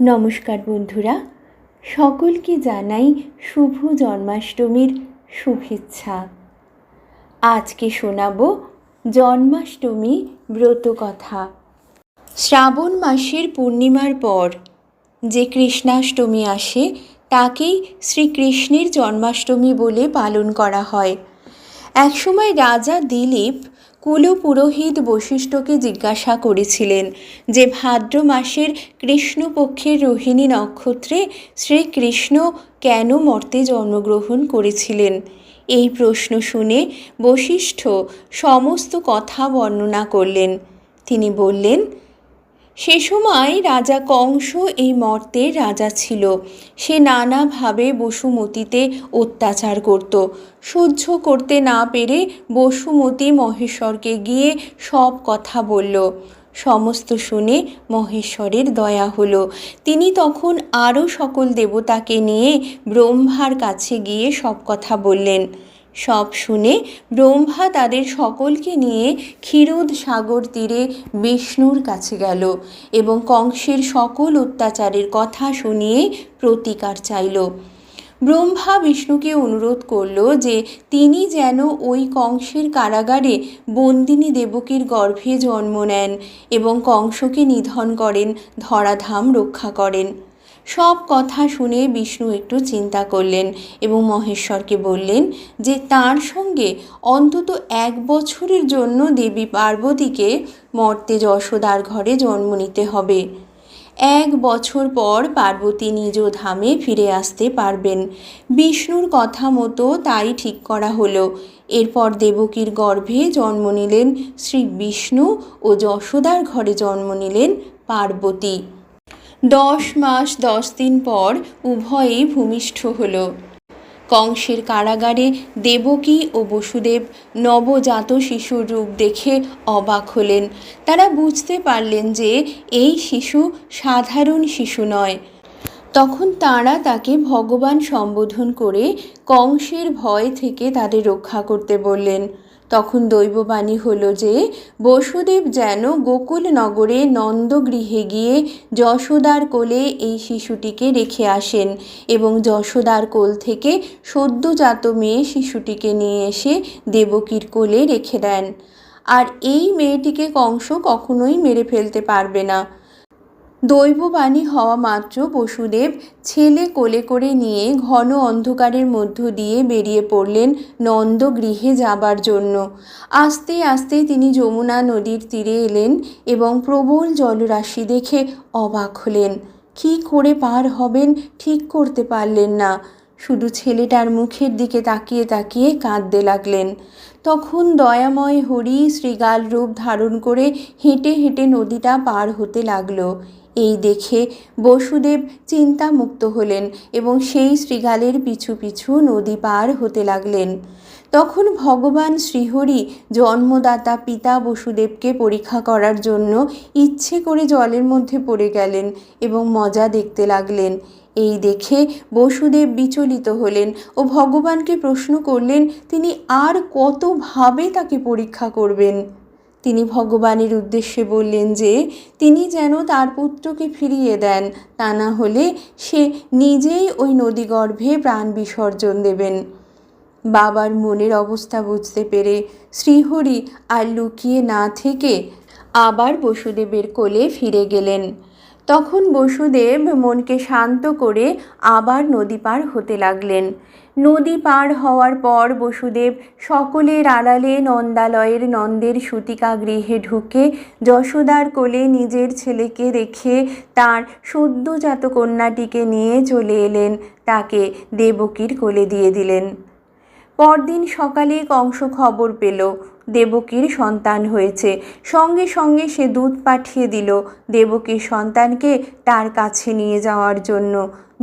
নমস্কার বন্ধুরা, সকলকে জানাই শুভ জন্মাষ্টমীর শুভেচ্ছা। আজকে শোনাব জন্মাষ্টমী ব্রত কথা শ্রাবণ মাসের পূর্ণিমার পর যে কৃষ্ণাষ্টমী আসে, তাকেই শ্রীকৃষ্ণের জন্মাষ্টমী বলে পালন করা হয়। একসময় রাজা দিলীপ কুলপুরোহিত বশিষ্ঠকে জিজ্ঞাসা করেছিলেন যে ভাদ্র মাসের কৃষ্ণপক্ষের রোহিণী নক্ষত্রে শ্রীকৃষ্ণ কেন মর্তে জন্মগ্রহণ করেছিলেন? এই প্রশ্ন শুনে বশিষ্ঠ সমস্ত কথা বর্ণনা করলেন। তিনি বললেন সে সময় রাজা কংস এই মর্তের রাজা ছিল। সে নানাভাবে বসুমতীতে অত্যাচার করত। সহ্য করতে না পেরে বসুমতী মহেশ্বরকে গিয়ে সব কথা বলল। সমস্ত শুনে মহেশ্বরের দয়া হলো। তিনি তখন আরও সকল দেবতাকে নিয়ে ব্রহ্মার কাছে গিয়ে সব কথা বললেন। সব শুনে ব্রহ্মা তাদের সকলকে নিয়ে ক্ষীরোদ সাগর তীরে বিষ্ণুর কাছে গেল এবং কংসের সকল অত্যাচারের কথা শুনিয়ে প্রতিকার চাইল। ব্রহ্মা বিষ্ণুকে অনুরোধ করল যে তিনি যেন ওই কংসের কারাগারে বন্দিনী দেবকীর গর্ভে জন্ম নেন এবং কংসকে নিধন করেন, ধরাধাম রক্ষা করেন। সব কথা শুনে বিষ্ণু একটু চিন্তা করলেন এবং মহেশ্বরকে বললেন যে তার সঙ্গে অন্তত এক বছরের জন্য দেবী পার্বতীকে মর্তে যশোদার ঘরে জন্ম নিতে হবে। এক বছর পর পার্বতী নিজ ধামে ফিরে আসতে পারবেন। বিষ্ণুর কথা মতো তাই ঠিক করা হলো। এরপর দেবকীর গর্ভে জন্ম নিলেন শ্রী বিষ্ণু ও যশোদার ঘরে জন্ম নিলেন পার্বতী। দশ মাস দশ দিন পর উভয়েই ভূমিষ্ঠ হল। কংসের কারাগারে দেবকী ও বসুদেব নবজাত শিশুর রূপ দেখে অবাক হলেন। তারা বুঝতে পারলেন যে এই শিশু সাধারণ শিশু নয়। তখন তাঁরা তাকে ভগবান সম্বোধন করে কংসের ভয় থেকে তাদের রক্ষা করতে বললেন। তখন দৈববাণী হলো যে, বসুদেব যেন গোকুল নগরে নন্দগৃহে গিয়ে যশোদার কোলে এই শিশুটিকে রেখে আসেন এবং যশোদার কোল থেকে সদ্যজাত মেয়ে শিশুটিকে নিয়ে এসে দেবকীর কোলে রেখে দেন। আর এই মেয়েটিকে কংস কখনোই মেরে ফেলতে পারবে না। দৈববাণী হওয়া মাত্র বসুদেব ছেলে কোলে করে নিয়ে ঘন অন্ধকারের মধ্য দিয়ে বেরিয়ে পড়লেন নন্দগৃহে যাবার জন্য। আস্তে আস্তে তিনি যমুনা নদীর তীরে এলেন এবং প্রবল জলরাশি দেখে অবাক হলেন। কী করে পার হবেন ঠিক করতে পারলেন না। শুধু ছেলেটার মুখের দিকে তাকিয়ে তাকিয়ে কাঁদতে লাগলেন। তখন দয়াময় হরি শ্রীগাল রূপ ধারণ করে হেঁটে হেঁটে নদীটা পার হতে লাগল। এই দেখে বসুদেব চিন্তামুক্ত হলেন এবং সেই শ্রীগালের পিছু পিছু নদী পার হতে লাগলেন। তখন ভগবান শ্রীহরি জন্মদাতা পিতা বসুদেবকে পরীক্ষা করার জন্য ইচ্ছে করে জলের মধ্যে পড়ে গেলেন এবং মজা দেখতে লাগলেন। এই দেখে বসুদেব বিচলিত হলেন ও ভগবানকে প্রশ্ন করলেন, তিনি আর কতভাবে তাকে পরীক্ষা করবেন? তিনি ভগবানের উদ্দেশ্যে বললেন যে, তিনি যেন তার পুত্রকে ফিরিয়ে দেন, তা না হলে সে নিজেই ওই নদীগর্ভে প্রাণ বিসর্জন দেবেন। বাবার মনের অবস্থা বুঝতে পেরে শ্রীহরি আর লুকিয়ে না থেকে আবার বসুদেবের কোলে ফিরে গেলেন। তখন বসুদেব মনকে শান্ত করে আবার নদী পার হতে লাগলেন। নদী পার হওয়ার পর বসুদেব সকলের আড়ালে নন্দালয়ের নন্দের সুতিকা গৃহে ঢুকে যশোদার কোলে নিজের ছেলেকে রেখে তার সদ্যজাত কন্যাটিকে নিয়ে চলে এলেন। তাকে দেবকীর কোলে দিয়ে দিলেন। পরদিন সকালে কংস খবর পেল, দেবকীর সন্তান হয়েছে। সঙ্গে সঙ্গে সে দুধ পাঠিয়ে দিল দেবকীর সন্তানকে তার কাছে নিয়ে যাওয়ার জন্য।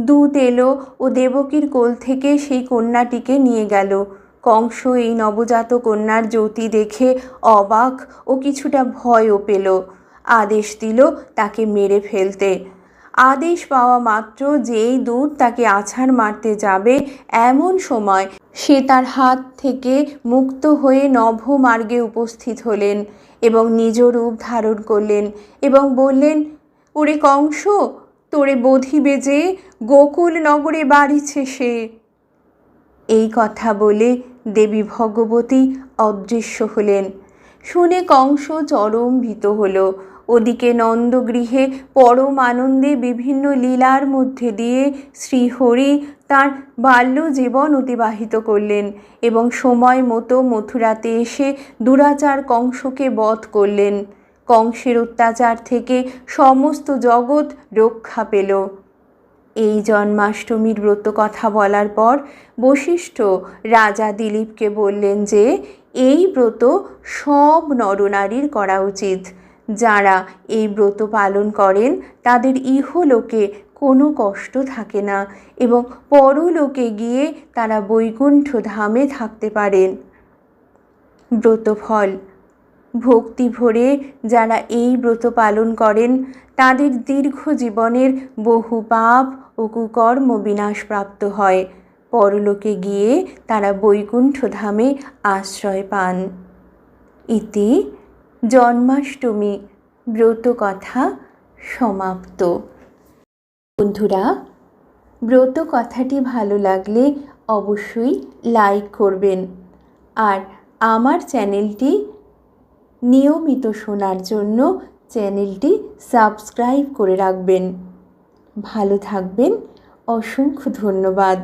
দুধ এলো ও দেবকীর কোল থেকে সেই কন্যাটিকে নিয়ে গেল। কংস এই নবজাত কন্যার জ্যোতি দেখে অবাক ও কিছুটা ভয়ও পেল। আদেশ দিল তাকে মেরে ফেলতে। আদেশ পাওয়া মাত্র যেই দুধ তাকে আছাড় মারতে যাবে এমন সময় সে তার হাত থেকে মুক্ত হয়ে নভমার্গে উপস্থিত হলেন এবং নিজ রূপ ধারণ করলেন এবং বললেন, ওরে কংস, তোরে বধিবে যে গোকুল নগরে বাড়িছে সে। এই কথা বলে দেবী ভগবতী অদৃশ্য হলেন। শুনে কংস চরম ভীত হল। ওদিকে নন্দগৃহে পরম আনন্দে বিভিন্ন লীলার মধ্যে দিয়ে শ্রীহরি তার বাল্য জীবন অতিবাহিত করলেন এবং সময় মতো মথুরাতে এসে দুরাচার কংসকে বধ করলেন। কংসের অত্যাচার থেকে সমস্ত জগৎ রক্ষা পেল। এই জন্মাষ্টমীর ব্রত কথা বলার পর বশিষ্ঠ রাজা দিলীপকে বললেন যে এই ব্রত সব নরনারীর করা উচিত। যারা এই ব্রত পালন করেন, তাদের ইহলোকে কোনো কষ্ট থাকে না এবং পরলোকে গিয়ে তারা বৈকুণ্ঠ ধামে থাকতে পারেন। ব্রতফল ভক্তি ভরে যারা এই ব্রত পালন করেন, তাদের দীর্ঘ জীবনের বহু পাপ ও কুকর্ম বিনাশপ্রাপ্ত হয়। পরলোকে গিয়ে তারা বৈকুণ্ঠ ধামে আশ্রয় পান। ইতি জন্মাষ্টমী ব্রত কথা সমাপ্ত। বন্ধুরা ব্রত কথাটি ভালো লাগলে অবশ্যই লাইক করবেন আর আমার চ্যানেলটি নিয়মিত শোনার জন্য চ্যানেলটি সাবস্ক্রাইব করে রাখবেন। ভালো থাকবেন, অসংখ্য ধন্যবাদ।